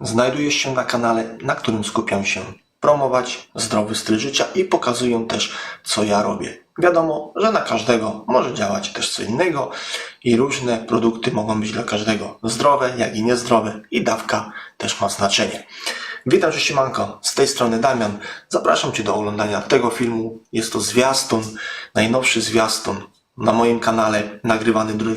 Znajdujesz się na kanale, na którym skupiam się promować zdrowy styl życia i pokazuję też, co ja robię. Wiadomo, że na każdego może działać też co innego i różne produkty mogą być dla każdego zdrowe, jak i niezdrowe i dawka też ma znaczenie. Witam, że siemanko, z tej strony Damian. Zapraszam Cię do oglądania tego filmu. Jest to zwiastun, najnowszy zwiastun na moim kanale, nagrywany 2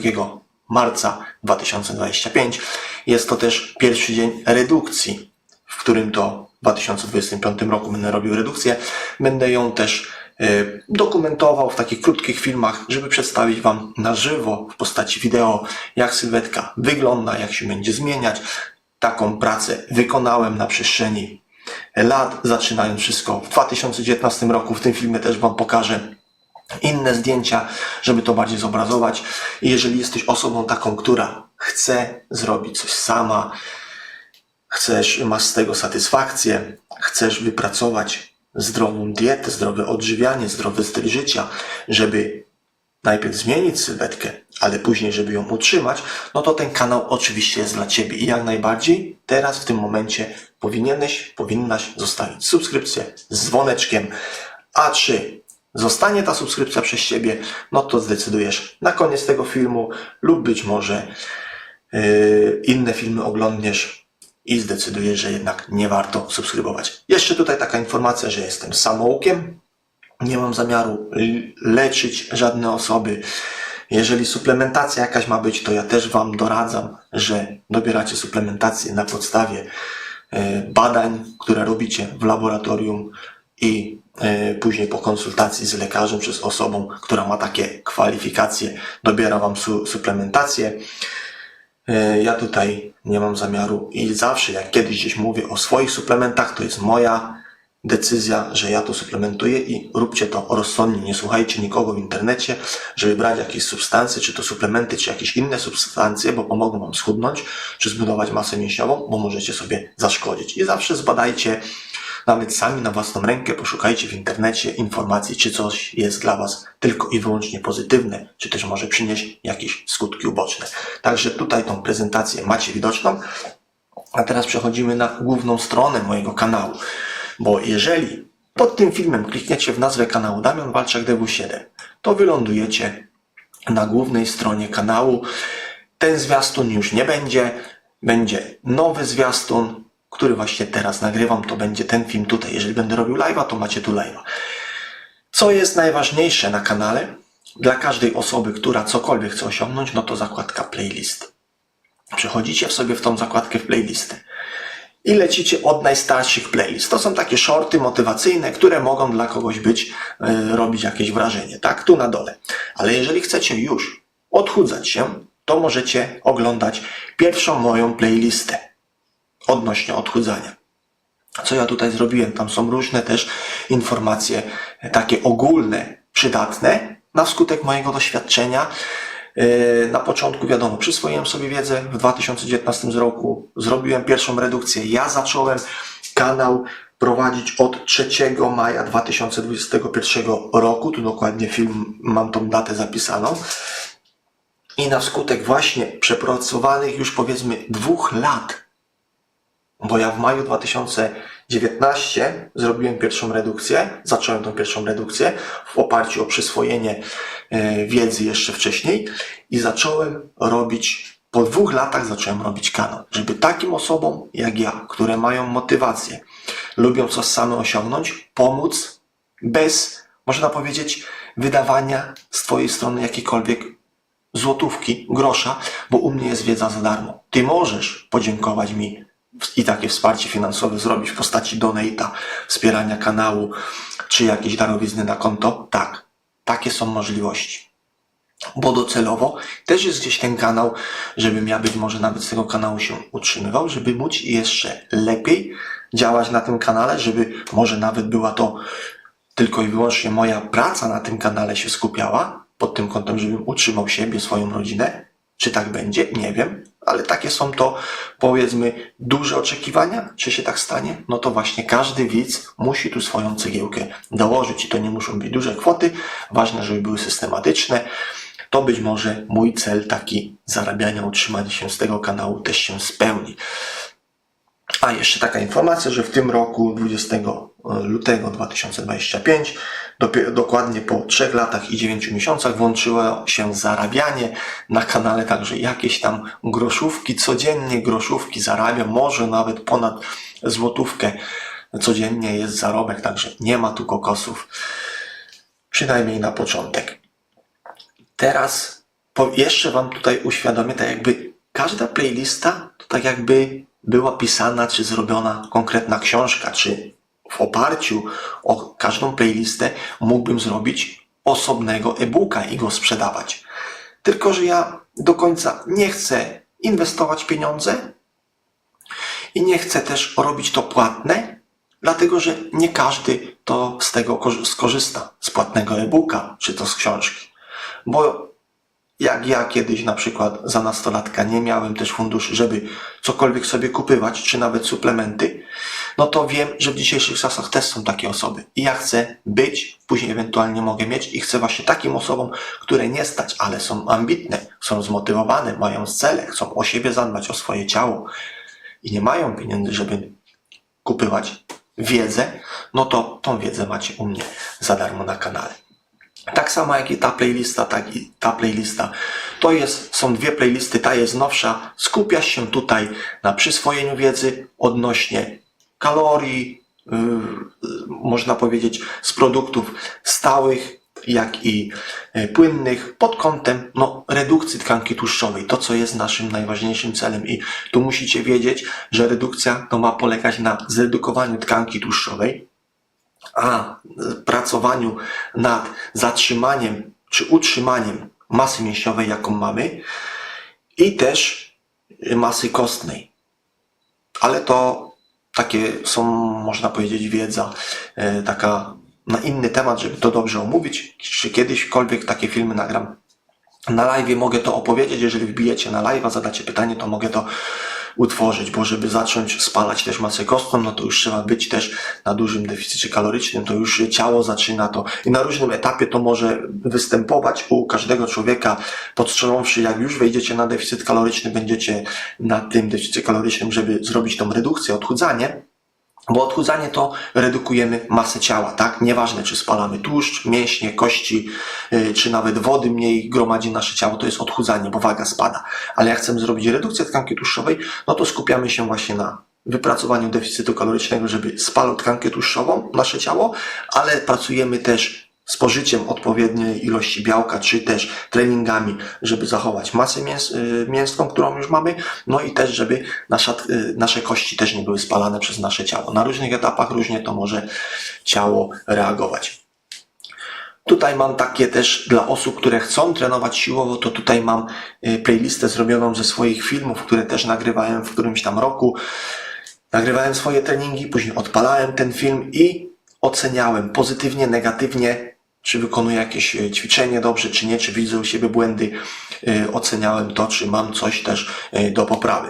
marca 2025. Jest to też pierwszy dzień redukcji, w którym to w 2025 roku będę robił redukcję. Będę ją też e, dokumentował w takich krótkich filmach, żeby przedstawić Wam na żywo w postaci wideo, jak sylwetka wygląda, jak się będzie zmieniać. Taką pracę wykonałem na przestrzeni lat, zaczynając wszystko w 2019 roku. W tym filmie też Wam pokażę inne zdjęcia, żeby to bardziej zobrazować. I jeżeli jesteś osobą taką, która chce zrobić coś sama, chcesz, masz z tego satysfakcję, chcesz wypracować zdrową dietę, zdrowe odżywianie, zdrowy styl życia, żeby najpierw zmienić sylwetkę, ale później, żeby ją utrzymać, no to ten kanał oczywiście jest dla Ciebie i jak najbardziej teraz w tym momencie powinieneś, powinnaś zostawić subskrypcję z dzwoneczkiem, a czy zostanie ta subskrypcja przez Ciebie, no to zdecydujesz na koniec tego filmu lub być może yy, inne filmy oglądniesz i zdecydujesz, że jednak nie warto subskrybować. Jeszcze tutaj taka informacja, że jestem samoukiem, nie mam zamiaru leczyć żadne osoby. Jeżeli suplementacja jakaś ma być, to ja też Wam doradzam, że dobieracie suplementację na podstawie e, badań, które robicie w laboratorium i e, później po konsultacji z lekarzem czy z osobą, która ma takie kwalifikacje, dobiera Wam su- suplementację. E, Ja tutaj nie mam zamiaru i zawsze jak kiedyś gdzieś mówię o swoich suplementach, to jest moja decyzja, że ja to suplementuję i róbcie to rozsądnie. Nie słuchajcie nikogo w internecie, żeby brać jakieś substancje, czy to suplementy, czy jakieś inne substancje, bo pomogą wam schudnąć, czy zbudować masę mięśniową, bo możecie sobie zaszkodzić. I zawsze zbadajcie, nawet sami na własną rękę, poszukajcie w internecie informacji, czy coś jest dla was tylko i wyłącznie pozytywne, czy też może przynieść jakieś skutki uboczne. Także tutaj tą prezentację macie widoczną. A teraz przechodzimy na główną stronę mojego kanału. Bo jeżeli pod tym filmem klikniecie w nazwę kanału Damian Walczak DW7, to wylądujecie na głównej stronie kanału. Ten zwiastun już nie będzie. Będzie nowy zwiastun, który właśnie teraz nagrywam. To będzie ten film tutaj. Jeżeli będę robił live'a, to macie tu live'a. Co jest najważniejsze na kanale? Dla każdej osoby, która cokolwiek chce osiągnąć, no to zakładka playlist. Przechodzicie w sobie w tą zakładkę w playlisty i lecicie od najstarszych playlist. To są takie shorty motywacyjne, które mogą dla kogoś być, e, robić jakieś wrażenie, tak? Tu na dole. Ale jeżeli chcecie już odchudzać się, to możecie oglądać pierwszą moją playlistę odnośnie odchudzania. Co ja tutaj zrobiłem? Tam są różne też informacje, e, takie ogólne, przydatne, na skutek mojego doświadczenia. Yy, Na początku, wiadomo, przyswoiłem sobie wiedzę w 2019 roku, zrobiłem pierwszą redukcję. Ja zacząłem kanał prowadzić od 3 maja 2021 roku. Tu dokładnie film, mam tą datę zapisaną. I na skutek właśnie przepracowanych już powiedzmy dwóch lat bo ja w maju 2019 zrobiłem pierwszą redukcję, zacząłem tą pierwszą redukcję w oparciu o przyswojenie e, wiedzy jeszcze wcześniej i zacząłem robić, po dwóch latach zacząłem robić kanał, żeby takim osobom jak ja, które mają motywację, lubią coś same osiągnąć, pomóc bez, można powiedzieć, wydawania z Twojej strony jakiejkolwiek złotówki, grosza, bo u mnie jest wiedza za darmo. Ty możesz podziękować mi i takie wsparcie finansowe zrobić w postaci donate'a, wspierania kanału, czy jakieś darowizny na konto. Tak, takie są możliwości. Bo docelowo też jest gdzieś ten kanał, żebym ja być może nawet z tego kanału się utrzymywał, żeby móc jeszcze lepiej działać na tym kanale, żeby może nawet była to tylko i wyłącznie moja praca na tym kanale się skupiała pod tym kątem, żebym utrzymał siebie, swoją rodzinę. Czy tak będzie? Nie wiem, ale takie są to powiedzmy duże oczekiwania. Czy się tak stanie? No to właśnie każdy widz musi tu swoją cegiełkę dołożyć i to nie muszą być duże kwoty. Ważne, żeby były systematyczne. To być może mój cel taki zarabiania, utrzymania się z tego kanału też się spełni. A jeszcze taka informacja, że w tym roku 20 lutego 2025, dopie- dokładnie po 3 latach i 9 miesiącach włączyło się zarabianie na kanale, także jakieś tam groszówki, codziennie groszówki zarabiam, może nawet ponad złotówkę. Codziennie jest zarobek, także nie ma tu kokosów, przynajmniej na początek. Teraz jeszcze Wam tutaj uświadomię, tak jakby każda playlista to tak jakby była pisana czy zrobiona konkretna książka, czy w oparciu o każdą playlistę mógłbym zrobić osobnego e-booka i go sprzedawać. Tylko, że ja do końca nie chcę inwestować pieniądze i nie chcę też robić to płatne, dlatego że nie każdy to z tego korzy- skorzysta, z płatnego e-booka czy to z książki. Bo jak ja kiedyś na przykład za nastolatka nie miałem też funduszy, żeby cokolwiek sobie kupywać, czy nawet suplementy, no to wiem, że w dzisiejszych czasach też są takie osoby. I ja chcę być, później ewentualnie mogę mieć i chcę właśnie takim osobom, które nie stać, ale są ambitne, są zmotywowane, mają cele, chcą o siebie zadbać, o swoje ciało i nie mają pieniędzy, żeby kupywać wiedzę, no to tą wiedzę macie u mnie za darmo na kanale. Tak samo jak i ta playlista, tak i ta playlista. To jest, są dwie playlisty, ta jest nowsza. Skupiasz się tutaj na przyswojeniu wiedzy odnośnie kalorii, yy, można powiedzieć, z produktów stałych, jak i yy, płynnych, pod kątem no, redukcji tkanki tłuszczowej, to co jest naszym najważniejszym celem. I tu musicie wiedzieć, że redukcja to ma polegać na zredukowaniu tkanki tłuszczowej, a pracowaniu nad zatrzymaniem czy utrzymaniem masy mięśniowej, jaką mamy, i też masy kostnej. Ale to takie są, można powiedzieć, wiedza e, taka na inny temat, żeby to dobrze omówić. Czy kiedyśkolwiek takie filmy nagram na live mogę to opowiedzieć, jeżeli wbijecie na live, zadacie pytanie, to mogę to utworzyć, bo żeby zacząć spalać też masę kostną, no to już trzeba być też na dużym deficycie kalorycznym, to już ciało zaczyna to. I na różnym etapie to może występować u każdego człowieka, podstrzeląwszy, jak już wejdziecie na deficyt kaloryczny, będziecie na tym deficycie kalorycznym, żeby zrobić tą redukcję, odchudzanie, bo odchudzanie to redukujemy masę ciała, tak? Nieważne, czy spalamy tłuszcz, mięśnie, kości, yy, czy nawet wody mniej gromadzi nasze ciało, to jest odchudzanie, bo waga spada. Ale jak chcemy zrobić redukcję tkanki tłuszczowej, no to skupiamy się właśnie na wypracowaniu deficytu kalorycznego, żeby spalał tkankę tłuszczową, nasze ciało, ale pracujemy też spożyciem odpowiedniej ilości białka, czy też treningami, żeby zachować masę mięs, y, mięsną, którą już mamy, no i też, żeby nasza, y, nasze kości też nie były spalane przez nasze ciało. Na różnych etapach różnie to może ciało reagować. Tutaj mam takie też dla osób, które chcą trenować siłowo, to tutaj mam y, playlistę zrobioną ze swoich filmów, które też nagrywałem w którymś tam roku. Nagrywałem swoje treningi, później odpalałem ten film i oceniałem pozytywnie, negatywnie, czy wykonuję jakieś e, ćwiczenie dobrze, czy nie, czy widzę u siebie błędy. E, Oceniałem to, czy mam coś też e, do poprawy.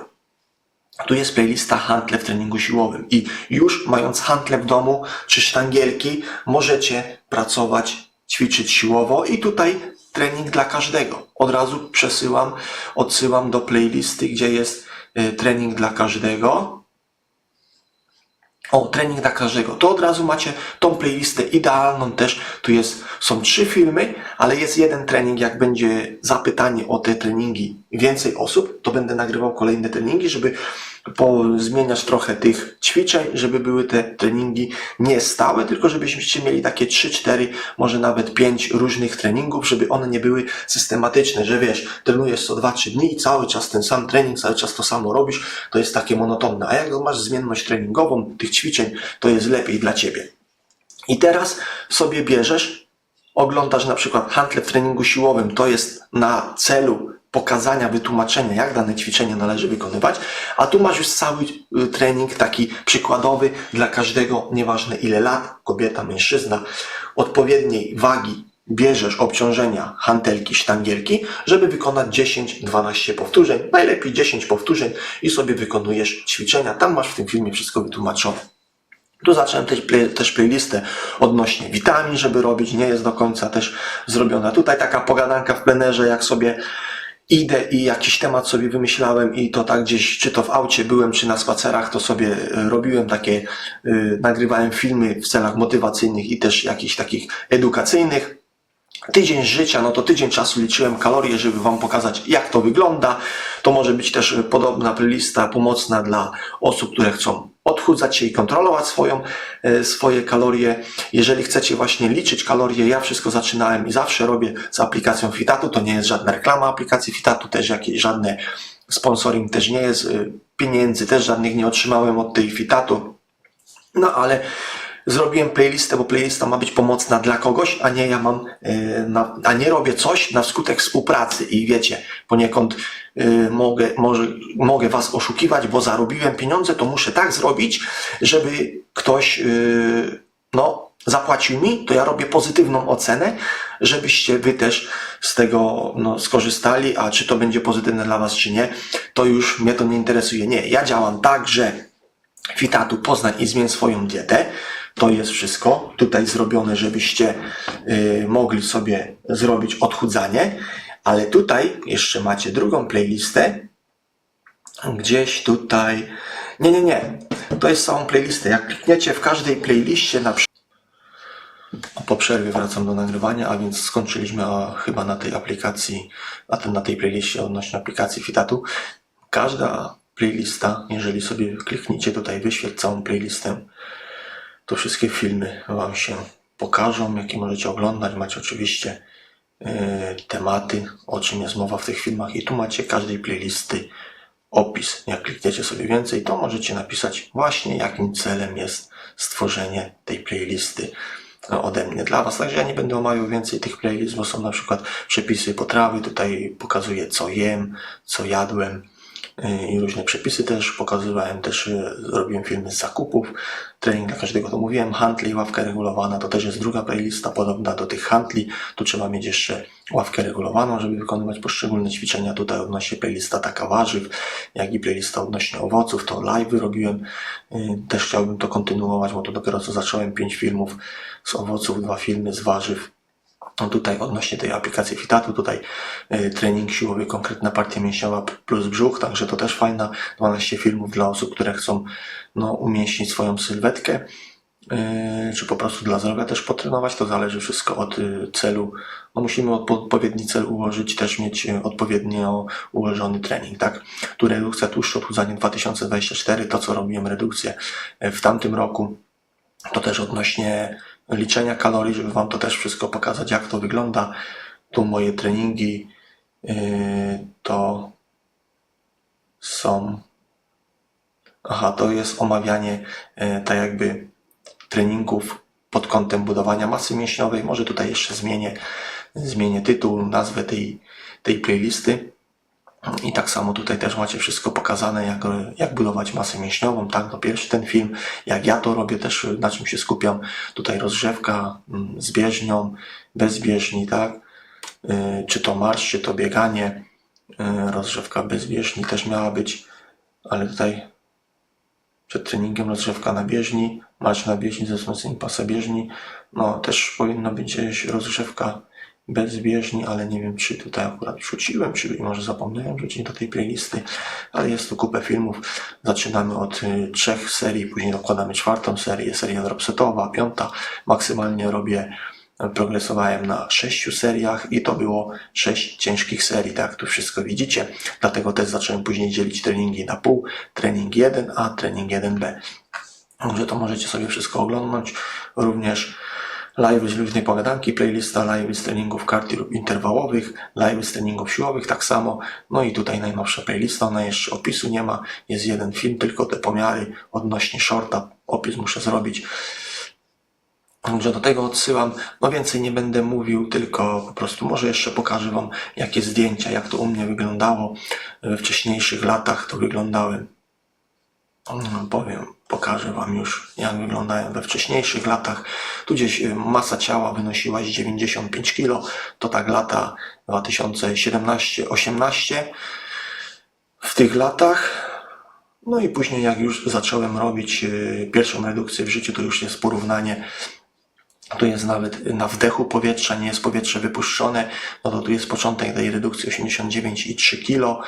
Tu jest playlista handle w treningu siłowym i już mając handle w domu czy sztangielki możecie pracować, ćwiczyć siłowo i tutaj trening dla każdego. Od razu przesyłam, odsyłam do playlisty, gdzie jest trening dla każdego. O, trening dla każdego. To od razu macie tą playlistę idealną też. Tu jest, są trzy filmy, ale jest jeden trening. Jak będzie zapytanie o te treningi więcej osób, to będę nagrywał kolejne treningi, żeby zmieniać trochę tych ćwiczeń, żeby były te treningi nie stałe, tylko żebyście mieli takie 3-4, może nawet 5 różnych treningów, żeby one nie były systematyczne, że wiesz, trenujesz co 2-3 dni i cały czas ten sam trening, cały czas to samo robisz, to jest takie monotonne. A jak masz zmienność treningową tych ćwiczeń, to jest lepiej dla ciebie. I teraz sobie bierzesz, oglądasz na przykład handle w treningu siłowym, to jest na celu pokazania, wytłumaczenia, jak dane ćwiczenie należy wykonywać, a tu masz już cały y, trening taki przykładowy dla każdego, nieważne ile lat, kobieta, mężczyzna, odpowiedniej wagi bierzesz obciążenia hantelki, sztangielki, żeby wykonać 10-12 powtórzeń, najlepiej 10 powtórzeń i sobie wykonujesz ćwiczenia. Tam masz w tym filmie wszystko wytłumaczone. Tu zacząłem też, play, też playlistę odnośnie witamin, żeby robić, nie jest do końca też zrobiona. Tutaj taka pogadanka w plenerze, jak sobie idę i jakiś temat sobie wymyślałem i to tak gdzieś, czy to w aucie byłem, czy na spacerach, to sobie e, robiłem takie, y, nagrywałem filmy w celach motywacyjnych i też jakichś takich edukacyjnych. Tydzień życia, no to tydzień czasu liczyłem kalorie, żeby Wam pokazać, jak to wygląda. To może być też e, podobna playlista pomocna dla osób, które chcą odchudzać się i kontrolować swoją, e, swoje kalorie. Jeżeli chcecie właśnie liczyć kalorie, ja wszystko zaczynałem i zawsze robię z aplikacją Fitatu. To nie jest żadna reklama aplikacji Fitatu, też jakieś żadne sponsoring też nie jest. e, Pieniędzy też żadnych nie otrzymałem od tej Fitatu. No ale zrobiłem playlistę, bo playlista ma być pomocna dla kogoś, a nie ja mam, e, a nie robię coś na wskutek współpracy i wiecie, poniekąd e, mogę, może, mogę was oszukiwać, bo zarobiłem pieniądze, to muszę tak zrobić, żeby ktoś, e, no, zapłacił mi, to ja robię pozytywną ocenę, żebyście wy też z tego no, skorzystali, a czy to będzie pozytywne dla was, czy nie, to już mnie to nie interesuje. Nie, ja działam tak, że Fitatu Poznań i zmień swoją dietę. To jest wszystko tutaj zrobione, żebyście y, mogli sobie zrobić odchudzanie. Ale tutaj jeszcze macie drugą playlistę. Gdzieś tutaj. Nie, nie, nie. To jest całą playlistę. Jak klikniecie w każdej playliście na przykład. Po przerwie wracam do nagrywania, a więc skończyliśmy a, chyba na tej aplikacji, na, tym, na tej playliście odnośnie aplikacji Fitatu. Każda playlista, jeżeli sobie klikniecie tutaj wyświetl całą playlistę, to wszystkie filmy Wam się pokażą, jakie możecie oglądać. Macie oczywiście e, tematy, o czym jest mowa w tych filmach i tu macie każdej playlisty opis. Jak klikniecie sobie więcej, to możecie napisać właśnie jakim celem jest stworzenie tej playlisty no, ode mnie dla Was. Także ja nie będę omawiał więcej tych playlist, bo są na przykład przepisy potrawy. Tutaj pokazuję co jem, co jadłem i różne przepisy też pokazywałem. Też yy, robiłem filmy z zakupów. Trening dla każdego to mówiłem. Handli, ławka regulowana to też jest druga playlista podobna do tych handli. Tu trzeba mieć jeszcze ławkę regulowaną, żeby wykonywać poszczególne ćwiczenia. Tutaj odnośnie playlista taka warzyw, jak i playlista odnośnie owoców. To live robiłem. Yy, Też chciałbym to kontynuować, bo to dopiero co zacząłem pięć filmów z owoców, dwa filmy z warzyw. No tutaj odnośnie tej aplikacji Fitatu, tutaj e, trening siłowy, konkretna partia mięśniowa plus brzuch, także to też fajna, 12 filmów dla osób, które chcą no, umieścić swoją sylwetkę, e, czy po prostu dla zdrowia też potrenować, to zależy wszystko od e, celu. No musimy odpo- odpowiedni cel ułożyć, też mieć odpowiednio ułożony trening, tak? Tu redukcja tłuszczu, odchudzanie 2024, to co robiłem redukcję w tamtym roku, to też odnośnie liczenia kalorii, żeby Wam to też wszystko pokazać, jak to wygląda. Tu moje treningi yy, to są. Aha, to jest omawianie yy, tak jakby treningów pod kątem budowania masy mięśniowej. Może tutaj jeszcze zmienię, zmienię tytuł, nazwę tej, tej playlisty. I tak samo tutaj też macie wszystko pokazane, jak, jak budować masę mięśniową, tak? No pierwszy ten film, jak ja to robię, też na czym się skupiam. Tutaj rozgrzewka mm, z bieżnią, bez bieżni, tak? Yy, Czy to marsz, czy to bieganie. Yy, Rozgrzewka bez bieżni też miała być, ale tutaj przed treningiem rozgrzewka na bieżni, marsz na bieżni ze wzmocnieniem pasa bieżni. No też powinno być rozgrzewka bez bieżni, ale nie wiem, czy tutaj akurat wrzuciłem, czy może zapomniałem wrzucić do tej playlisty, ale jest tu kupę filmów. Zaczynamy od y, trzech serii, później dokładamy czwartą serię, seria dropsetowa, piąta. Maksymalnie robię, y, progresowałem na sześciu seriach i to było sześć ciężkich serii, tak jak tu wszystko widzicie. Dlatego też zacząłem później dzielić treningi na pół, trening 1A, trening 1B. Także to możecie sobie wszystko oglądać. Również live z luźnej pogadanki, playlista live z treningów karty lub interwałowych, live z treningów siłowych tak samo. No i tutaj najnowsza playlista, ona jeszcze opisu nie ma, jest jeden film, tylko te pomiary odnośnie shorta, opis muszę zrobić. Także do tego odsyłam. No więcej nie będę mówił, tylko po prostu może jeszcze pokażę Wam jakie zdjęcia, jak to u mnie wyglądało we wcześniejszych latach, to wyglądałem. Powiem, pokażę Wam już, jak wyglądają we wcześniejszych latach. Tu gdzieś y, masa ciała wynosiła z 95 kg, to tak lata 2017-18. W tych latach, no i później jak już zacząłem robić y, pierwszą redukcję w życiu, to już jest porównanie Tu jest nawet na wdechu powietrza, nie jest powietrze wypuszczone, no to tu jest początek tej redukcji 89,3 kg,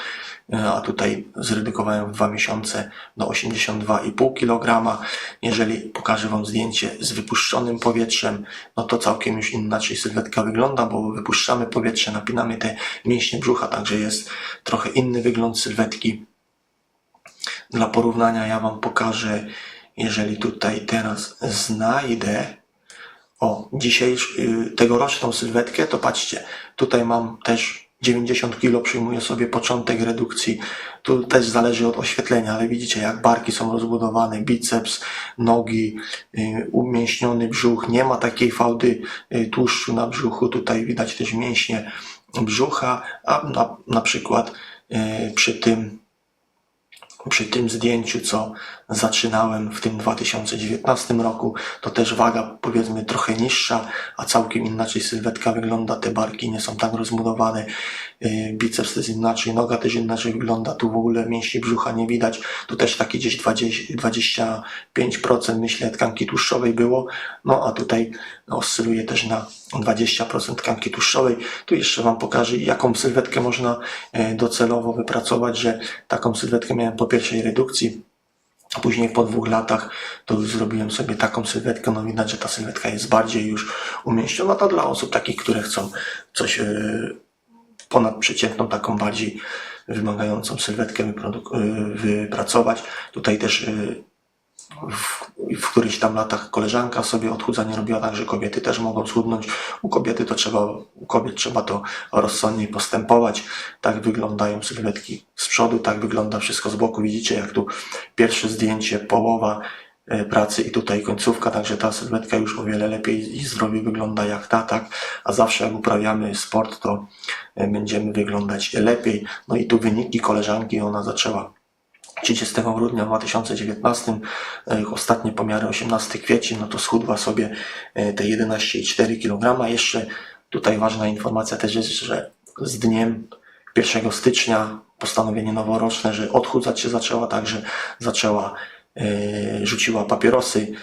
a tutaj zredukowałem w dwa miesiące do 82,5 kg. Jeżeli pokażę Wam zdjęcie z wypuszczonym powietrzem, no to całkiem już inaczej sylwetka wygląda, bo wypuszczamy powietrze, napinamy te mięśnie brzucha, także jest trochę inny wygląd sylwetki. Dla porównania ja Wam pokażę, jeżeli tutaj teraz znajdę o dzisiejsz, y, tegoroczną sylwetkę, to patrzcie, tutaj mam też 90 kg, przyjmuję sobie początek redukcji. Tu też zależy od oświetlenia, ale widzicie jak barki są rozbudowane, biceps, nogi, y, umięśniony brzuch, nie ma takiej fałdy y, tłuszczu na brzuchu, tutaj widać też mięśnie brzucha, a na, na przykład y, przy tym przy tym zdjęciu, co zaczynałem w tym 2019 roku, to też waga powiedzmy trochę niższa, a całkiem inaczej sylwetka wygląda, te barki nie są tak rozbudowane, biceps też inaczej, noga też inaczej wygląda, tu w ogóle mięśni brzucha nie widać, tu też takie gdzieś 20, 25% myślę tkanki tłuszczowej było, no a tutaj oscyluje też na 20% tkanki tłuszczowej. Tu jeszcze Wam pokażę, jaką sylwetkę można e, docelowo wypracować, że taką sylwetkę miałem po pierwszej redukcji, a później po dwóch latach to już zrobiłem sobie taką sylwetkę. No widać, że ta sylwetka jest bardziej już umięśniona. To dla osób takich, które chcą coś e, ponadprzeciętną, taką bardziej wymagającą sylwetkę e, wypracować. Tutaj też e, w, w którychś tam latach koleżanka sobie odchudzanie robiła tak, że kobiety też mogą schudnąć. U kobiety to trzeba, u kobiet trzeba to rozsądniej postępować. Tak wyglądają sylwetki z przodu, tak wygląda wszystko z boku. Widzicie, jak tu pierwsze zdjęcie, połowa pracy i tutaj końcówka, także ta sylwetka już o wiele lepiej i zdrowiej wygląda jak ta, tak? A zawsze jak uprawiamy sport, to e, będziemy wyglądać lepiej. No i tu wyniki koleżanki, ona zaczęła 30 grudnia 2019, e, ostatnie pomiary 18 kwiecień, no to schudła sobie e, te 11,4 kg. Jeszcze tutaj ważna informacja też jest, że z dniem 1 stycznia postanowienie noworoczne, że odchudzać się zaczęła, także zaczęła, e, rzuciła papierosy.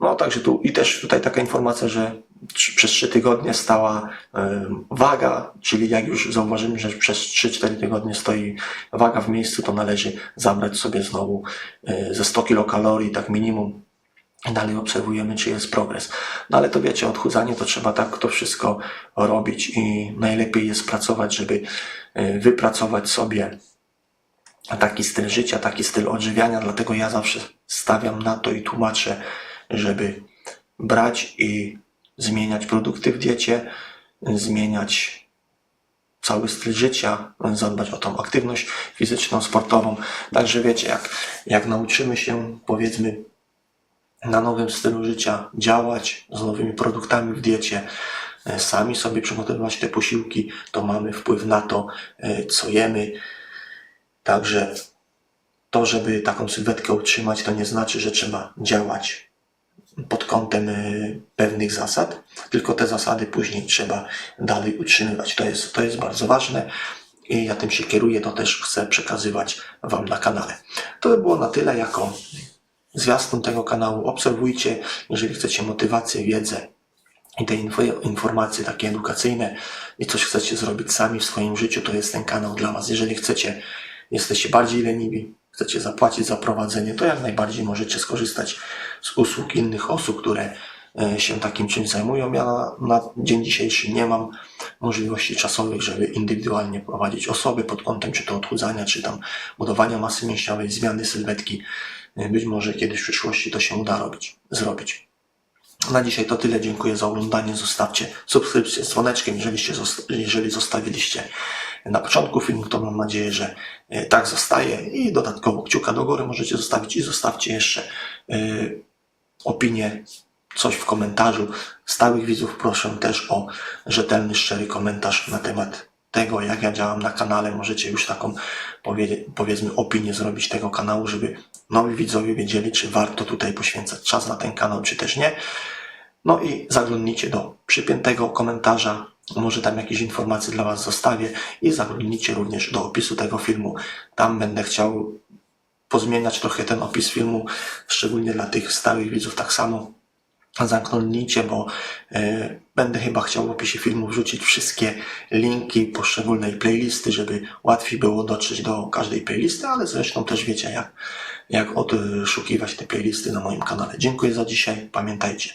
No także tu i też tutaj taka informacja, że trzy- przez 3 tygodnie stała e, waga, czyli jak już zauważymy, że przez 3-4 tygodnie stoi waga w miejscu, to należy zabrać sobie znowu e, ze 100 kilokalorii, tak minimum. Dalej obserwujemy, czy jest progres. No ale to wiecie, odchudzanie to trzeba tak to wszystko robić i najlepiej jest pracować, żeby e, wypracować sobie taki styl życia, taki styl odżywiania, dlatego ja zawsze stawiam na to i tłumaczę, żeby brać i zmieniać produkty w diecie, zmieniać cały styl życia, zadbać o tą aktywność fizyczną, sportową. Także wiecie, jak, jak nauczymy się, powiedzmy, na nowym stylu życia działać z nowymi produktami w diecie, e, sami sobie przygotowywać te posiłki, to mamy wpływ na to, e, co jemy. Także to, żeby taką sylwetkę utrzymać, to nie znaczy, że trzeba działać pod kątem y, pewnych zasad, tylko te zasady później trzeba dalej utrzymywać. To jest, to jest bardzo ważne i ja tym się kieruję, to też chcę przekazywać Wam na kanale. To by było na tyle jako zwiastun tego kanału. Obserwujcie, jeżeli chcecie motywację, wiedzę i te info, informacje takie edukacyjne i coś chcecie zrobić sami w swoim życiu, to jest ten kanał dla Was. Jeżeli chcecie, jesteście bardziej leniwi, chcecie zapłacić za prowadzenie, to jak najbardziej możecie skorzystać z usług innych osób, które e, się takim czymś zajmują. Ja na, na dzień dzisiejszy nie mam możliwości czasowych, żeby indywidualnie prowadzić osoby pod kątem czy to odchudzania, czy tam budowania masy mięśniowej, zmiany sylwetki. E, Być może kiedyś w przyszłości to się uda robić, zrobić. Na dzisiaj to tyle. Dziękuję za oglądanie. Zostawcie subskrypcję z dzwoneczkiem, jeżeli, jeżeli zostawiliście na początku filmu, to mam nadzieję, że e, tak zostaje i dodatkowo kciuka do góry możecie zostawić i zostawcie jeszcze e, opinię, coś w komentarzu. Stałych widzów proszę też o rzetelny, szczery komentarz na temat tego, jak ja działam na kanale. Możecie już taką, powie, powiedzmy, opinię zrobić tego kanału, żeby nowi widzowie wiedzieli, czy warto tutaj poświęcać czas na ten kanał, czy też nie. No i zaglądnijcie do przypiętego komentarza, może tam jakieś informacje dla Was zostawię i zaglądnijcie również do opisu tego filmu. Tam będę chciał pozmieniać trochę ten opis filmu, szczególnie dla tych stałych widzów tak samo. zamknąć, bo e, będę chyba chciał w opisie filmu wrzucić wszystkie linki poszczególnej playlisty, żeby łatwiej było dotrzeć do każdej playlisty, ale zresztą też wiecie jak, jak odszukiwać te playlisty na moim kanale. Dziękuję za dzisiaj. Pamiętajcie,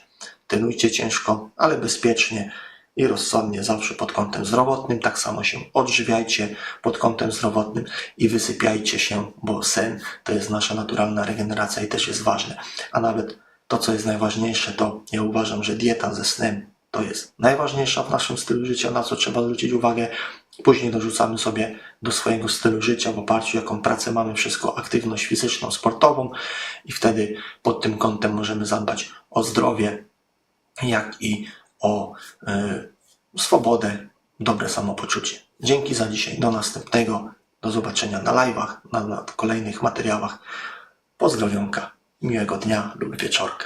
trenujcie ciężko, ale bezpiecznie i rozsądnie, zawsze pod kątem zdrowotnym. Tak samo się odżywiajcie pod kątem zdrowotnym i wysypiajcie się, bo sen to jest nasza naturalna regeneracja i też jest ważne. A nawet to, co jest najważniejsze, to ja uważam, że dieta ze snem to jest najważniejsza w naszym stylu życia, na co trzeba zwrócić uwagę. Później dorzucamy sobie do swojego stylu życia w oparciu jaką pracę mamy, wszystko aktywność fizyczną, sportową i wtedy pod tym kątem możemy zadbać o zdrowie, jak i o e, swobodę, dobre samopoczucie. Dzięki za dzisiaj. Do następnego. Do zobaczenia na live'ach, na, na kolejnych materiałach. Pozdrowionka. Miłego dnia lub wieczorka.